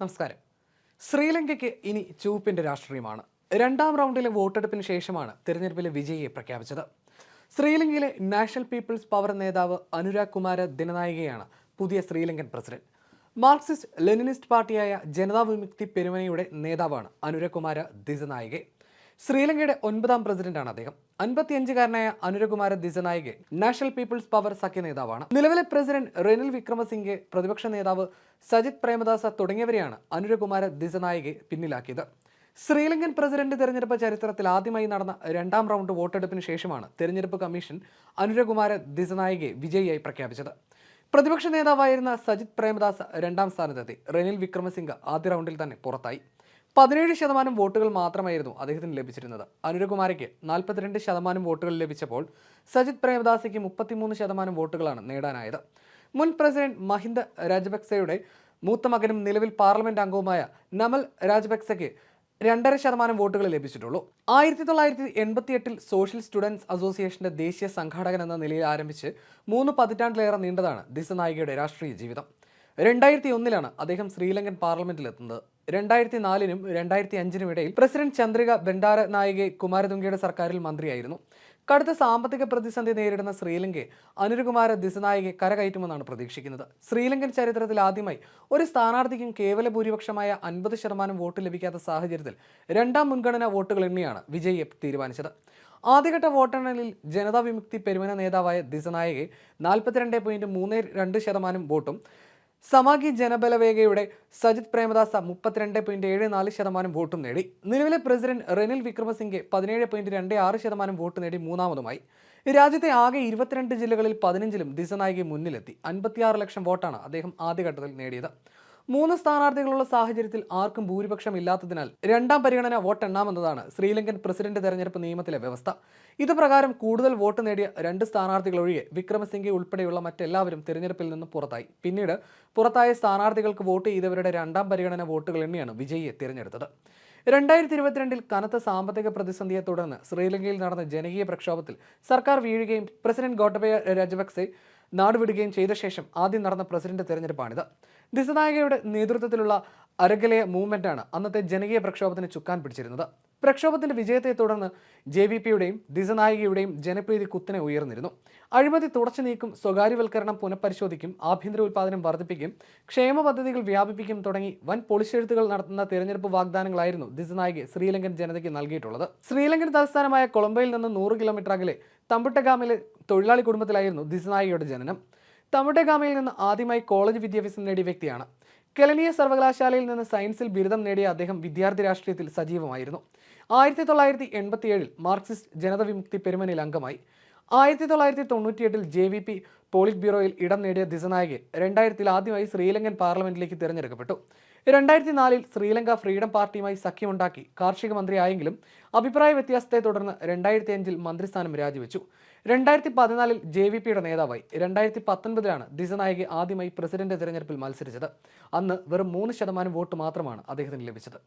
നമസ്കാരം. ശ്രീലങ്കയ്ക്ക് ഇനി ചുവപ്പിന്റെ രാഷ്ട്രീയമാണ്. രണ്ടാം റൗണ്ടിലെ വോട്ടെടുപ്പിന് ശേഷമാണ് തിരഞ്ഞെടുപ്പിലെ വിജയിയെ പ്രഖ്യാപിച്ചത്. ശ്രീലങ്കയിലെ നാഷണൽ പീപ്പിൾസ് പവർ നേതാവ് അനുരാഗ് കുമാര ദിനനായികയാണ് പുതിയ ശ്രീലങ്കൻ പ്രസിഡന്റ്. മാർക്സിസ്റ്റ് ലെനിനിസ്റ്റ് പാർട്ടിയായ ജനതാ വിമുക്തി പെരുമനയുടെ നേതാവാണ് അനുരാഗ് കുമാര ദിസനായികെ ശ്രീലങ്കയുടെ ഒൻപതാം പ്രസിഡന്റാണ് അദ്ദേഹം. അൻപത്തിയഞ്ചുകാരനായ Anura Kumara Dissanayake national people's power സഖ്യ നേതാവാണ്. നിലവിലെ പ്രസിഡന്റ് റെനിൽ വിക്രമസിംഗെ പ്രതിപക്ഷ നേതാവ് സജിത് പ്രേമദാസ തുടങ്ങിയവരെയാണ് അനുരകുമാര ദിസനായികെ പിന്നിലാക്കിയത്. ശ്രീലങ്കൻ പ്രസിഡന്റ് തെരഞ്ഞെടുപ്പ് ചരിത്രത്തിൽ ആദ്യമായി നടന്ന രണ്ടാം റൗണ്ട് വോട്ടെടുപ്പിന് ശേഷമാണ് തെരഞ്ഞെടുപ്പ് കമ്മീഷൻ അനുരകുമാര ദിസനായികെ വിജയിയായി പ്രഖ്യാപിച്ചത്. പ്രതിപക്ഷ നേതാവായിരുന്ന സജിത് പ്രേമദാസ് രണ്ടാം സ്ഥാനത്തെത്തി. റെനിൽ വിക്രമസിംഗ ആദ്യ റൗണ്ടിൽ തന്നെ പുറത്തായി. പതിനേഴ് ശതമാനം വോട്ടുകൾ മാത്രമായിരുന്നു അദ്ദേഹത്തിന് ലഭിച്ചിരുന്നത്. അനുരകുമാരിക്ക് നാൽപ്പത്തിരണ്ട് ശതമാനം വോട്ടുകൾ ലഭിച്ചപ്പോൾ സജിത് പ്രേമദാസിക്ക് മുപ്പത്തിമൂന്ന് ശതമാനം വോട്ടുകളാണ് നേടാനായത്. മുൻ പ്രസിഡന്റ് മഹിന്ദ രാജപക്സെയുടെ മൂത്ത മകനും നിലവിൽ പാർലമെന്റ് അംഗവുമായ നമൽ രാജപക്സെക്ക് രണ്ടര ശതമാനം വോട്ടുകൾ ലഭിച്ചിട്ടുള്ളൂ. ആയിരത്തി തൊള്ളായിരത്തി എൺപത്തി എട്ടിൽ സോഷ്യൽ സ്റ്റുഡൻസ് അസോസിയേഷന്റെ ദേശീയ സംഘാടകൻ എന്ന നിലയിൽ ആരംഭിച്ച് മൂന്ന് പതിറ്റാണ്ടിലേറെ നീണ്ടതാണ് ദിസനായികയുടെ രാഷ്ട്രീയ ജീവിതം. രണ്ടായിരത്തി ഒന്നിലാണ് അദ്ദേഹം ശ്രീലങ്കൻ പാർലമെന്റിൽ എത്തുന്നത് രണ്ടായിരത്തി നാലിനും രണ്ടായിരത്തി അഞ്ചിനും ഇടയിൽ പ്രസിഡന്റ് ചന്ദ്രിക ബണ്ടാര നായികെ കുമാരതുംഗയുടെ സർക്കാരിൽ മന്ത്രിയായിരുന്നു. കടുത്ത സാമ്പത്തിക പ്രതിസന്ധി നേരിടുന്ന ശ്രീലങ്കയെ അനുരകുമാര ദിസനായികെ കരകയറ്റുമെന്നാണ് പ്രതീക്ഷിക്കുന്നത്. ശ്രീലങ്കൻ ചരിത്രത്തിൽ ആദ്യമായി ഒരു സ്ഥാനാർത്ഥിക്കും കേവല ഭൂരിപക്ഷമായ അൻപത് ശതമാനം വോട്ട് ലഭിക്കാത്ത സാഹചര്യത്തിൽ രണ്ടാം മുൻഗണനാ വോട്ടുകൾ എണ്ണിയാണ് വിജയിയെ തീരുമാനിച്ചത്. ആദ്യഘട്ട വോട്ടെണ്ണലിൽ ജനതാ വിമുക്തി പെരുമന നേതാവായ ദിസനായകെ നാൽപ്പത്തിരണ്ട് പോയിന്റ് മൂന്ന് രണ്ട് ശതമാനം വോട്ടും സമാഗി ജനബലവേഗയുടെ സജിത് പ്രേമദാസ മുപ്പത്തിരണ്ട് പോയിന്റ് ഏഴ് നാല് ശതമാനം വോട്ടും നേടി. നിലവിലെ പ്രസിഡന്റ് റെനിൽ വിക്രമസിംഗെ പതിനേഴ് പോയിന്റ് രണ്ട് ആറ് ശതമാനം വോട്ട് നേടി മൂന്നാമതുമായി. രാജ്യത്തെ ആകെ ഇരുപത്തിരണ്ട് ജില്ലകളിൽ പതിനഞ്ചിലും ദിസനായികെ മുന്നിലെത്തി. അൻപത്തിയാറ് ലക്ഷം വോട്ടാണ് അദ്ദേഹം ആദ്യഘട്ടത്തിൽ നേടിയത്. മൂന്ന് സ്ഥാനാർത്ഥികളുള്ള സാഹചര്യത്തിൽ ആർക്കും ഭൂരിപക്ഷം ഇല്ലാത്തതിനാൽ രണ്ടാം പരിഗണന വോട്ടെണ്ണാമെന്നതാണ് ശ്രീലങ്കൻ പ്രസിഡന്റ് തെരഞ്ഞെടുപ്പ് നിയമത്തിലെ വ്യവസ്ഥ. ഇത് പ്രകാരം കൂടുതൽ വോട്ട് നേടിയ രണ്ട് സ്ഥാനാർത്ഥികൾ ഒഴികെ വിക്രമസിംഗെ ഉൾപ്പെടെയുള്ള മറ്റെല്ലാവരും തിരഞ്ഞെടുപ്പിൽ നിന്ന് പുറത്തായി. പിന്നീട് പുറത്തായ സ്ഥാനാർത്ഥികൾക്ക് വോട്ട് ചെയ്തവരുടെ രണ്ടാം പരിഗണന വോട്ടുകൾ എണ്ണിയാണ് വിജയിയെ തിരഞ്ഞെടുത്തത്. രണ്ടായിരത്തി ഇരുപത്തിരണ്ടിൽ കനത്ത സാമ്പത്തിക പ്രതിസന്ധിയെ തുടർന്ന് ശ്രീലങ്കയിൽ നടന്ന ജനകീയ പ്രക്ഷോഭത്തിൽ സർക്കാർ വീഴുകയും പ്രസിഡന്റ് ഗോട്ടബയ രാജപക്സെ നാടുവിടുകയും ചെയ്ത ശേഷം ആദ്യം നടന്ന പ്രസിഡന്റ് തെരഞ്ഞെടുപ്പാണിത്. ദിസനായകയുടെ നേതൃത്വത്തിലുള്ള അരകലയ മൂവ്മെന്റാണ് അന്നത്തെ ജനകീയ പ്രക്ഷോഭത്തിന് ചുക്കാൻ പിടിച്ചിരുന്നത്. പ്രക്ഷോഭത്തിന്റെ വിജയത്തെ തുടർന്ന് ജെ വി പിയുടെയും ദിസനായികയുടെയും ജനപ്രീതി കുത്തനെ ഉയർന്നിരുന്നു. അഴിമതി തുടച്ചു നീക്കും സ്വകാര്യവൽക്കരണം പുനഃപരിശോധിക്കും ആഭ്യന്തര ഉൽപ്പാദനം വർദ്ധിപ്പിക്കും ക്ഷേമ പദ്ധതികൾ വ്യാപിപ്പിക്കും തുടങ്ങി വൻ പൊളിച്ചെഴുത്തുകൾ നടത്തുന്ന തിരഞ്ഞെടുപ്പ് വാഗ്ദാനങ്ങളായിരുന്നു ദിസനായികെ ശ്രീലങ്കൻ ജനതയ്ക്ക് നൽകിയിട്ടുള്ളത്. ശ്രീലങ്കൻ തലസ്ഥാനമായ കൊളംബോയിൽ നിന്ന് നൂറ് കിലോമീറ്റർ അകലെ തമ്പുട്ടഗാമിലെ തൊഴിലാളി കുടുംബത്തിലായിരുന്നു ദിസ്നായിയുടെ ജനനം. തമ്പുട്ടഗാമിയിൽ നിന്ന് ആദ്യമായി കോളേജ് വിദ്യാഭ്യാസം നേടിയ വ്യക്തിയാണ്. കെലനിയ സർവകലാശാലയിൽ നിന്ന് സയൻസിൽ ബിരുദം നേടിയ അദ്ദേഹം വിദ്യാർത്ഥി രാഷ്ട്രീയത്തിൽ സജീവമായിരുന്നു. ആയിരത്തി തൊള്ളായിരത്തി എൺപത്തിയേഴിൽ മാർക്സിസ്റ്റ് ജനത വിമുക്തി അംഗമായി. ആയിരത്തി തൊള്ളായിരത്തി തൊണ്ണൂറ്റിയെട്ടിൽ ജെ വി പി പോളിറ്റ് ബ്യൂറോയിൽ ഇടം നേടിയ ദിസനായകെ രണ്ടായിരത്തിൽ ആദ്യമായി ശ്രീലങ്കൻ പാർലമെന്റിലേക്ക് തിരഞ്ഞെടുക്കപ്പെട്ടു. രണ്ടായിരത്തി നാലിൽ ശ്രീലങ്ക ഫ്രീഡം പാർട്ടിയുമായി സഖ്യമുണ്ടാക്കി കാർഷിക മന്ത്രിയായെങ്കിലും അഭിപ്രായ വ്യത്യാസത്തെ തുടർന്ന് രണ്ടായിരത്തി അഞ്ചിൽ മന്ത്രിസ്ഥാനം രാജിവെച്ചു. രണ്ടായിരത്തി പതിനാലിൽ ജെ വി പിയുടെ നേതാവായി. രണ്ടായിരത്തി പത്തൊൻപതിലാണ് ദിസനായകെ ആദ്യമായി പ്രസിഡന്റ് തിരഞ്ഞെടുപ്പിൽ മത്സരിച്ചത്. അന്ന് വെറും മൂന്ന് ശതമാനം വോട്ട് മാത്രമാണ് അദ്ദേഹത്തിന് ലഭിച്ചത്.